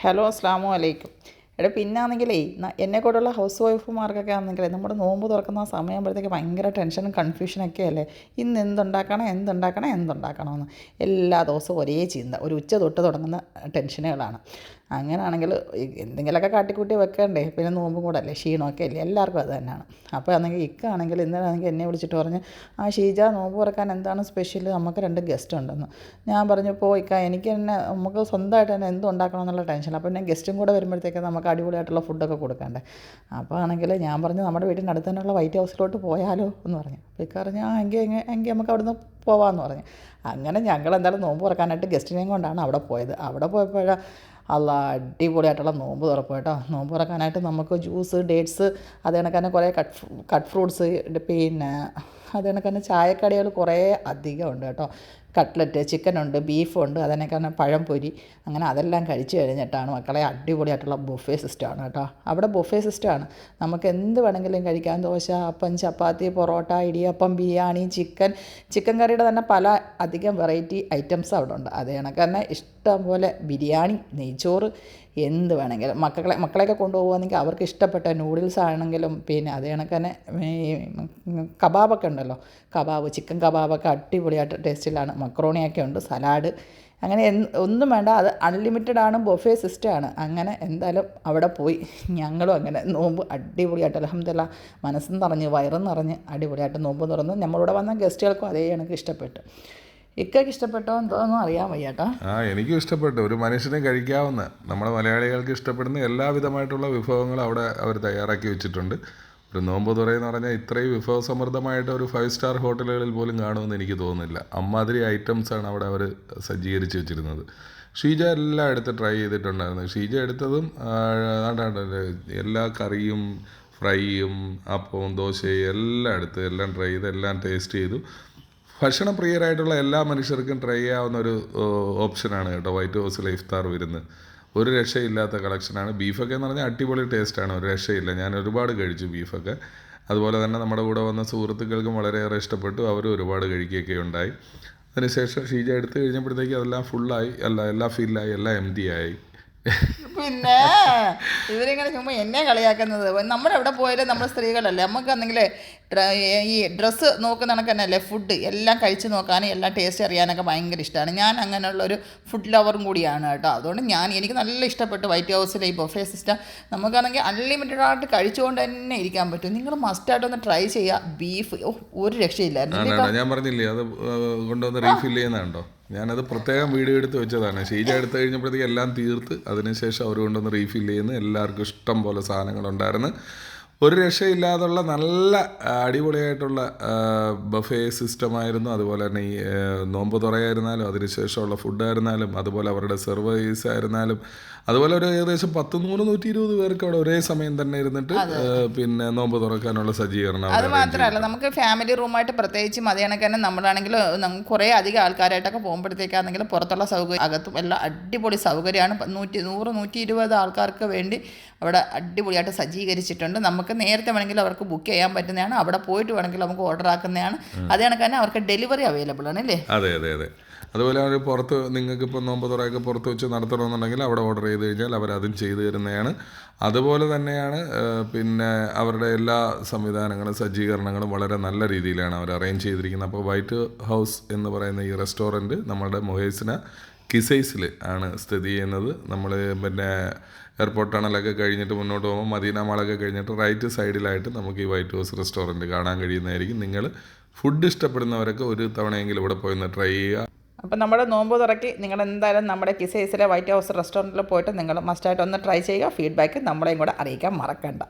Hello അസ്ലാമു അലൈക്കും. എടാ പിന്നാണെങ്കിലേ എന്നെ കൂടെയുള്ള ഹൗസ് വൈഫുമാർക്കൊക്കെ ആണെങ്കിലേ നമ്മുടെ നോമ്പ് തുറക്കുന്ന ആ സമയമാകുമ്പോഴത്തേക്ക് ഭയങ്കര ടെൻഷനും കൺഫ്യൂഷനൊക്കെ അല്ലേ? ഇന്ന് എന്തുണ്ടാക്കണം എന്തുണ്ടാക്കണം എന്തുണ്ടാക്കണമെന്ന്. എല്ലാ ദിവസവും ഒരേ ചിന്ത. ഒരു ഉച്ച തൊട്ട് തുടങ്ങുന്ന ടെൻഷനുകളാണ്. അങ്ങനെയാണെങ്കിൽ എന്തെങ്കിലുമൊക്കെ കാട്ടിക്കൂട്ടി വെക്കണ്ടേ? പിന്നെ നോമ്പും കൂടെ അല്ലേ? ക്ഷീണമൊക്കെ അല്ലേ? എല്ലാവർക്കും അത് തന്നെയാണ്. അപ്പോൾ ആണെങ്കിൽ ഇക്കാണെങ്കിൽ ഇന്നലാണെങ്കിൽ എന്നെ വിളിച്ചിട്ട് പറഞ്ഞ് ആ ഷീജ നോമ്പ് തുറക്കാൻ എന്താണ് സ്പെഷ്യൽ നമുക്ക് രണ്ട് ഗസ്റ്റ് ഉണ്ടെന്ന്. ഞാൻ പറഞ്ഞു പോ ഇക്ക എനിക്ക് തന്നെ നമുക്ക് സ്വന്തമായിട്ട് തന്നെ എന്തും ഉണ്ടാക്കണം എന്നുള്ള ടെൻഷൻ അപ്പോൾ പിന്നെ ഗസ്റ്റും കൂടെ വരുമ്പോഴത്തേക്ക് നമുക്ക് അടിപൊളിയായിട്ടുള്ള ഫുഡൊക്കെ കൊടുക്കണ്ടേ? അപ്പോൾ ആണെങ്കിൽ ഞാൻ പറഞ്ഞു നമ്മുടെ വീടിന്റെ അടുത്ത് തന്നെയുള്ള വൈറ്റ് ഹൗസിലോട്ട് പോയാലോ? എന്ന് പറഞ്ഞു. അപ്പോൾ ഇക്ക പറഞ്ഞു ആ എങ്കിൽ എങ്കിൽ എങ്കിൽ നമുക്ക് അവിടുന്ന് പോവാമെന്ന് പറഞ്ഞു. അങ്ങനെ ഞങ്ങൾ എന്തായാലും നോമ്പ് തുറക്കാനായിട്ട് ഗസ്റ്റിനെയും കൊണ്ടാണ് അവിടെ പോയത്. അവിടെ പോയപ്പോഴാണ് അല്ല അടിപൊളിയായിട്ടുള്ള നോമ്പ് തുറപ്പ് കേട്ടോ. നോമ്പ് തുറക്കാനായിട്ട് നമുക്ക് ജ്യൂസ് ഡേറ്റ്സ് അത് കണക്ക് തന്നെ കുറേ കട്ട് കട്ട് ഫ്രൂട്ട്സ് പിന്നെ അത് കണക്ക് തന്നെ ചായക്കടികൾ കുറേ അധികം ഉണ്ട് കേട്ടോ. കട്ട്ലറ്റ് ചിക്കനുണ്ട് ബീഫുണ്ട് അതിനൊക്കെ പഴംപൊരി അങ്ങനെ അതെല്ലാം കഴിച്ചു കഴിഞ്ഞിട്ടാണ് മക്കളെ അടിപൊളിയായിട്ടുള്ള ബുഫേ സിസ്റ്റമാണ് കേട്ടോ. അവിടെ ബുഫേ സിസ്റ്റമാണ് നമുക്ക് എന്ത് വേണമെങ്കിലും കഴിക്കാം. ദോശ അപ്പം ചപ്പാത്തി പൊറോട്ട ഇടിയപ്പം ബിരിയാണി ചിക്കൻ. ചിക്കൻ കറിയുടെ തന്നെ പല അധികം വെറൈറ്റി ഐറ്റംസ് അവിടെ ഉണ്ട്. അത് കണക്ക് തന്നെ ഇഷ്ടം പോലെ ബിരിയാണി നെയ്ച്ചോറ് എന്ത് വേണമെങ്കിലും. മക്കളെ മക്കളെയൊക്കെ കൊണ്ടുപോകുകയാണെങ്കിൽ അവർക്ക് ഇഷ്ടപ്പെട്ട നൂഡിൽസ് ആണെങ്കിലും പിന്നെ അത് കണക്ക് തന്നെ കബാബൊക്കെ ഉണ്ടല്ലോ. കബാബ് ചിക്കൻ കബാബൊക്കെ അടിപൊളിയായിട്ട് ടേസ്റ്റിലാണ് മക്രോണിയൊക്കെ ഉണ്ട് സലാഡ് അങ്ങനെ ഒന്നും വേണ്ട. അത് അൺലിമിറ്റഡ് ആണ് ബൊഫേ സിസ്റ്റമാണ് അങ്ങനെ എന്തായാലും അവിടെ പോയി. ഞങ്ങളും അങ്ങനെ നോമ്പ് അടിപൊളിയായിട്ട് അലഹമ്മദില്ല മനസ്സും നിറഞ്ഞ് വയറും നിറഞ്ഞ് അടിപൊളിയായിട്ട് നോമ്പ് തുറന്ന് നമ്മളിവിടെ വന്ന ഗസ്റ്റുകൾക്കും അതേ എനിക്ക് ഇഷ്ടപ്പെട്ടു. ഇക്കൊക്കെ ഇഷ്ടപ്പെട്ടോ എന്തോന്നും അറിയാൻ വയ്യാട്ടോ. ആ എനിക്കും ഇഷ്ടപ്പെട്ടു. ഒരു മനുഷ്യനെ കഴിക്കാവുന്ന നമ്മുടെ മലയാളികൾക്ക് ഇഷ്ടപ്പെടുന്ന എല്ലാവിധമായിട്ടുള്ള വിഭവങ്ങളും അവിടെ അവർ തയ്യാറാക്കി വെച്ചിട്ടുണ്ട്. ഒരു നോമ്പ് തുറയെന്ന് പറഞ്ഞാൽ ഇത്രയും വിഭവസമൃദ്ധമായിട്ട് ഒരു ഫൈവ് സ്റ്റാർ ഹോട്ടലുകളിൽ പോലും കാണുമെന്ന് എനിക്ക് തോന്നുന്നില്ല. അമ്മാതിരി ഐറ്റംസാണ് അവിടെ അവർ സജ്ജീകരിച്ച് വെച്ചിരുന്നത്. ഷീജ എല്ലാം എടുത്ത് ട്രൈ ചെയ്തിട്ടുണ്ടായിരുന്നു. ഷീജ എടുത്തതും എല്ലാ കറിയും ഫ്രൈയും അപ്പവും ദോശയും എല്ലാം എടുത്ത് എല്ലാം ട്രൈ ചെയ്ത് എല്ലാം ടേസ്റ്റ് ചെയ്തു. ഭക്ഷണപ്രിയരായിട്ടുള്ള എല്ലാ മനുഷ്യർക്കും ട്രൈ ചെയ്യാവുന്ന ഒരു ഓപ്ഷനാണ് കേട്ടോ. വൈറ്റ് ഹൗസിലെ ഇഫ്താർ വിരുന്ന്. ഒരു രക്ഷയില്ലാത്ത കളക്ഷനാണ് ബീഫൊക്കെ എന്ന് പറഞ്ഞാൽ അടിപൊളി ടേസ്റ്റാണ് ഒരു രക്ഷയില്ല. ഞാൻ ഒരുപാട് കഴിച്ചു ബീഫൊക്കെ അതുപോലെ തന്നെ നമ്മുടെ കൂടെ വന്ന സുഹൃത്തുക്കൾക്കും വളരെയേറെ ഇഷ്ടപ്പെട്ടു. അവരും ഒരുപാട് കഴിക്കുകയൊക്കെ ഉണ്ടായി. അതിനുശേഷം ഷീജ എടുത്തു കഴിഞ്ഞപ്പോഴത്തേക്ക് അതെല്ലാം ഫുള്ളായി അല്ല എല്ലാം ഫില്ലായി എല്ലാം എം ആയി. പിന്നെ ഇവരിങ്ങനെ ചുമ്മാ എന്നെ കളിയാക്കുന്നത്. നമ്മൾ എവിടെ പോയാലും നമ്മൾ സ്ത്രീകളല്ലേ. നമുക്ക് എന്തെങ്കിലും ഈ ഡ്രസ്സ് നോക്കുന്ന കണക്ക് തന്നെയല്ലേ ഫുഡ് എല്ലാം കഴിച്ച് നോക്കാനും എല്ലാം ടേസ്റ്റ് അറിയാനൊക്കെ ഭയങ്കര ഇഷ്ടമാണ് ഞാൻ അങ്ങനെയുള്ളൊരു ഫുഡ് ലവറും കൂടിയാണ് കേട്ടോ. അതുകൊണ്ട് ഞാൻ എനിക്ക് നല്ല ഇഷ്ടപ്പെട്ടു വൈറ്റ് ഹൗസിലെ ഈ ബൊഫേ സിസ്റ്റം നമുക്കാണെങ്കിൽ അൺലിമിറ്റഡ് ആയിട്ട് കഴിച്ചുകൊണ്ട് തന്നെ ഇരിക്കാൻ പറ്റും. നിങ്ങൾ മസ്റ്റായിട്ടൊന്ന് ട്രൈ ചെയ്യുക ബീഫ് ഒരു രക്ഷയില്ലായിരുന്നു. ഞാൻ പറഞ്ഞില്ലേ അത് കൊണ്ടുവന്ന് റീഫിൽ ചെയ്യുന്നുണ്ടോ ഞാനത് പ്രത്യേകം വീഡിയോ എടുത്ത് വെച്ചതാണ്. ഷീജ എടുത്തു കഴിഞ്ഞപ്പോഴത്തേക്ക് എല്ലാം തീർത്ത്. അതിനുശേഷം അവർ കൊണ്ടുവന്ന് റീഫിൽ ചെയ്യുന്നു എല്ലാവർക്കും ഇഷ്ടം പോലെ സാധനങ്ങളുണ്ടായിരുന്നു. ഒരു രക്ഷയില്ലാതുള്ള നല്ല അടിപൊളിയായിട്ടുള്ള ബഫേ സിസ്റ്റമായിരുന്നു അതുപോലെ തന്നെ ഈ നോമ്പ് തുറയായിരുന്നാലും അതിനുശേഷമുള്ള ഫുഡായിരുന്നാലും അതുപോലെ അവരുടെ സർവീസ് ആയിരുന്നാലും അതുപോലെ ഒരു ഏകദേശം പത്ത് നൂറ് നൂറ്റി ഇരുപത് പേർക്ക് അവിടെ ഒരേ സമയം തന്നെ ഇരുന്നിട്ട് പിന്നെ നോമ്പ് തുറക്കാനുള്ള സജ്ജീകരണം അത് മാത്രമല്ല നമുക്ക് ഫാമിലി റൂമായിട്ട് പ്രത്യേകിച്ച് തന്നെ നമ്മളാണെങ്കിൽ കുറേ അധികം ആൾക്കാരായിട്ടൊക്കെ പോകുമ്പോഴത്തേക്കാണെങ്കിൽ പുറത്തുള്ള സൗകര്യം അകത്തും എല്ലാം അടിപൊളി സൗകര്യമാണ്. നൂറ്റി നൂറ് നൂറ്റി ഇരുപത് ആൾക്കാർക്ക് വേണ്ടി അവിടെ അടിപൊളിയായിട്ട് സജ്ജീകരിച്ചിട്ടുണ്ട്. നമുക്ക് നേരത്തെ വേണമെങ്കിൽ അവർക്ക് ബുക്ക് ചെയ്യാൻ പറ്റുന്നതാണ്. അവിടെ പോയിട്ട് വേണമെങ്കിൽ നമുക്ക് ഓർഡർ ആക്കുന്നതാണ്. അത് കണക്ക് തന്നെ അവർക്ക് ഡെലിവറി അവൈലബിൾ ആണ് അല്ലേ? അതെ അതെ അതെ. അതുപോലെ അവർ പുറത്ത് നിങ്ങൾക്ക് ഇപ്പോൾ നോമ്പ് തുറയൊക്കെ പുറത്ത് വെച്ച് നടത്തണമെന്നുണ്ടെങ്കിൽ അവിടെ ഓർഡർ ചെയ്ത് കഴിഞ്ഞാൽ അവർ അതും ചെയ്തു തരുന്നതാണ്. അതുപോലെ തന്നെയാണ് പിന്നെ അവരുടെ എല്ലാ സംവിധാനങ്ങളും സജ്ജീകരണങ്ങളും വളരെ നല്ല രീതിയിലാണ് അവർ അറേഞ്ച് ചെയ്തിരിക്കുന്നത്. അപ്പോൾ വൈറ്റ് ഹൗസ് എന്ന് പറയുന്ന ഈ റെസ്റ്റോറന്റ് നമ്മുടെ മൊഹേസിന കിസൈസിൽ ആണ് സ്ഥിതി ചെയ്യുന്നത്. നമ്മൾ പിന്നെ എയർപോർട്ട് ടണലൊക്കെ കഴിഞ്ഞിട്ട് മുന്നോട്ട് പോകുമ്പോൾ മദീന മാളൊക്കെ കഴിഞ്ഞിട്ട് റൈറ്റ് സൈഡിലായിട്ട് നമുക്ക് ഈ വൈറ്റ് ഹൗസ് റെസ്റ്റോറന്റ് കാണാൻ കഴിയുന്നതായിരിക്കും. നിങ്ങൾ ഫുഡ് ഇഷ്ടപ്പെടുന്നവരൊക്കെ ഒരു തവണയെങ്കിലും ഇവിടെ പോയി ഒന്ന് ട്രൈ ചെയ്യുക. അപ്പം നമ്മുടെ നോമ്പ് തുറക്കി. നിങ്ങൾ എന്തായാലും നമ്മുടെ കിസൈസിലെ വൈറ്റ് ഹൗസ് റെസ്റ്റോറന്റിൽ പോയിട്ട് നിങ്ങൾ മസ്റ്റായിട്ട് ഒന്ന് ട്രൈ ചെയ്യുക. ഫീഡ്ബാക്ക് നമ്മളെയും കൂടെ അറിയിക്കാൻ മറക്കണ്ട.